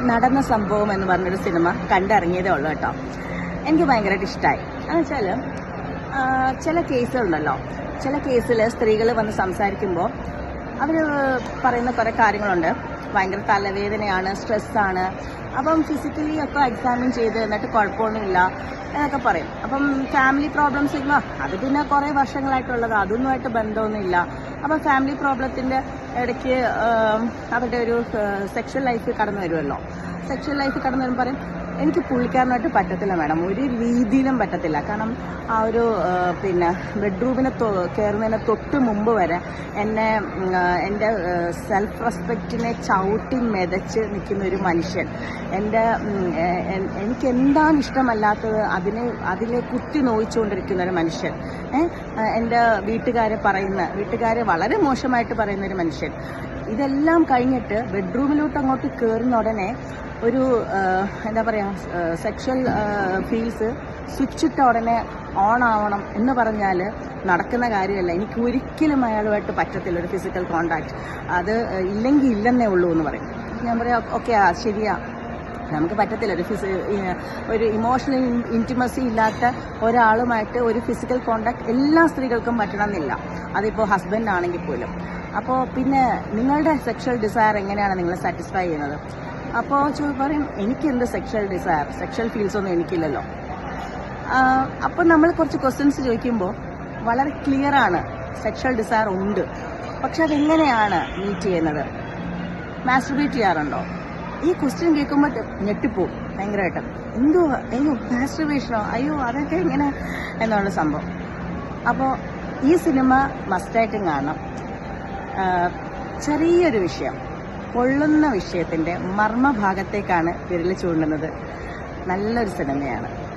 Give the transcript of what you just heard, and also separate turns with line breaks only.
നടന്ന സംഭവം എന്ന് പറഞ്ഞൊരു സിനിമ കണ്ടിറങ്ങിയതേ ഉള്ളൂ കേട്ടോ. എനിക്ക് ഭയങ്കരമായിട്ട് ഇഷ്ടമായി എന്ന് വെച്ചാൽ ചില കേസുകളുണ്ടല്ലോ. ചില കേസിൽ സ്ത്രീകൾ വന്ന് സംസാരിക്കുമ്പോൾ അവർ പറയുന്ന കുറേ കാര്യങ്ങളുണ്ട്. ഭയങ്കര തലവേദനയാണ് സ്ട്രെസ്സാണ്. അപ്പം ഫിസിക്കലി ഒക്കെ എക്സാമിൻ ചെയ്ത് എന്നിട്ട് കുഴപ്പമൊന്നുമില്ല എന്നൊക്കെ പറയും. അപ്പം ഫാമിലി പ്രോബ്ലംസ് അത് പിന്നെ കുറേ വർഷങ്ങളായിട്ടുള്ളത്. അതൊന്നുമായിട്ട് ബന്ധമൊന്നുമില്ല. അപ്പം ഫാമിലി പ്രോബ്ലത്തിന്റെ ഇടയ്ക്ക് അവരുടെ ഒരു സെക്ഷൽ ലൈഫ് കടന്നു വരുമല്ലോ. സെക്ഷൽ ലൈഫ് കടന്നു വരുമ്പോൾ പറയും എനിക്ക് പുള്ളിക്കാരനായിട്ട് പറ്റത്തില്ല മാഡം ഒരു രീതിയിലും പറ്റത്തില്ല. കാരണം ആ ഒരു പിന്നെ ബെഡ്റൂമിനെ കയറുന്നതിന് തൊട്ട് മുമ്പ് വരെ എന്നെ എന്റെ സെൽഫ് റെസ്പെക്റ്റിനെ ചവിട്ടി മെതച്ച് നിൽക്കുന്ന ഒരു മനുഷ്യൻ. എന്റെ എനിക്ക് എന്താണ് ഇഷ്ടമല്ലാത്തത് അതിനെ അതിലെ കുത്തി നോയിച്ചുകൊണ്ടിരിക്കുന്ന ഒരു മനുഷ്യൻ. എന്റെ വീട്ടുകാരെ പറയുന്ന വീട്ടുകാരെ വളരെ മോശമായിട്ട് പറയുന്ന ഒരു മനുഷ്യൻ. ഇതെല്ലാം കഴിഞ്ഞിട്ട് ബെഡ്റൂമിലോട്ട് അങ്ങോട്ട് കയറുന്ന ഉടനെ ഒരു എന്താ പറയുക സെക്ഷൽ ഫീൽസ് സ്വിച്ച് ഇട്ട ഉടനെ ഓൺ ആവണം എന്ന് പറഞ്ഞാൽ നടക്കുന്ന കാര്യമല്ല. എനിക്ക് ഒരിക്കലും അയാളുമായിട്ട് പറ്റത്തില്ല ഒരു ഫിസിക്കൽ കോണ്ടാക്ട് അത് ഇല്ലെങ്കിൽ ഇല്ലെന്നേ ഉള്ളൂ എന്ന് പറയും. ഞാൻ പറയാം ഓക്കെ ശരിയാ. നമുക്ക് പറ്റത്തില്ല ഒരു ഫിസി ഒരു ഇമോഷണൽ ഇന്റിമസി ഇല്ലാത്ത ഒരാളുമായിട്ട് ഒരു ഫിസിക്കൽ കോണ്ടാക്ട് എല്ലാ സ്ത്രീകൾക്കും പറ്റണമെന്നില്ല. അതിപ്പോൾ ഹസ്ബൻഡ് ആണെങ്കിൽ പോലും. അപ്പോൾ പിന്നെ നിങ്ങളുടെ സെക്ഷൽ ഡിസയർ എങ്ങനെയാണ് നിങ്ങൾ സാറ്റിസ്ഫൈ ചെയ്യുന്നത്? അപ്പോൾ ചോ പറയും എനിക്ക് എന്ത് സെക്ഷൽ ഡിസയർ സെക്ഷൽ ഫീൽസ് ഒന്നും എനിക്കില്ലല്ലോ. അപ്പോൾ നമ്മൾ കുറച്ച് ക്വസ്റ്റ്യൻസ് ചോദിക്കുമ്പോൾ വളരെ ക്ലിയർ ആണ് സെക്ഷൽ ഡിസയർ ഉണ്ട്. പക്ഷെ അതെങ്ങനെയാണ് മീറ്റ് ചെയ്യുന്നത്? മാസ്റ്റർബേറ്റ് ചെയ്യാറുണ്ടോ? ഈ ക്വസ്റ്റ്യൻ കേൾക്കുമ്പോൾ ഞെട്ടിപ്പോവും ഭയങ്കരമായിട്ട്. എന്തോ അയ്യോ മാസ്റ്റർബേഷനോ അയ്യോ അതൊക്കെ എങ്ങനെ? എന്നുള്ള സംഭവം. അപ്പോൾ ഈ സിനിമ മസ്റ്റായിട്ടും കാണണം. ചെറിയൊരു വിഷയം. പൊള്ളുന്ന വിഷയത്തിന്റെ മർമ്മഭാഗത്തേക്കാണ് വിരൽ ചൂണ്ടുന്നത്. നല്ലൊരു സിനിമയാണ്.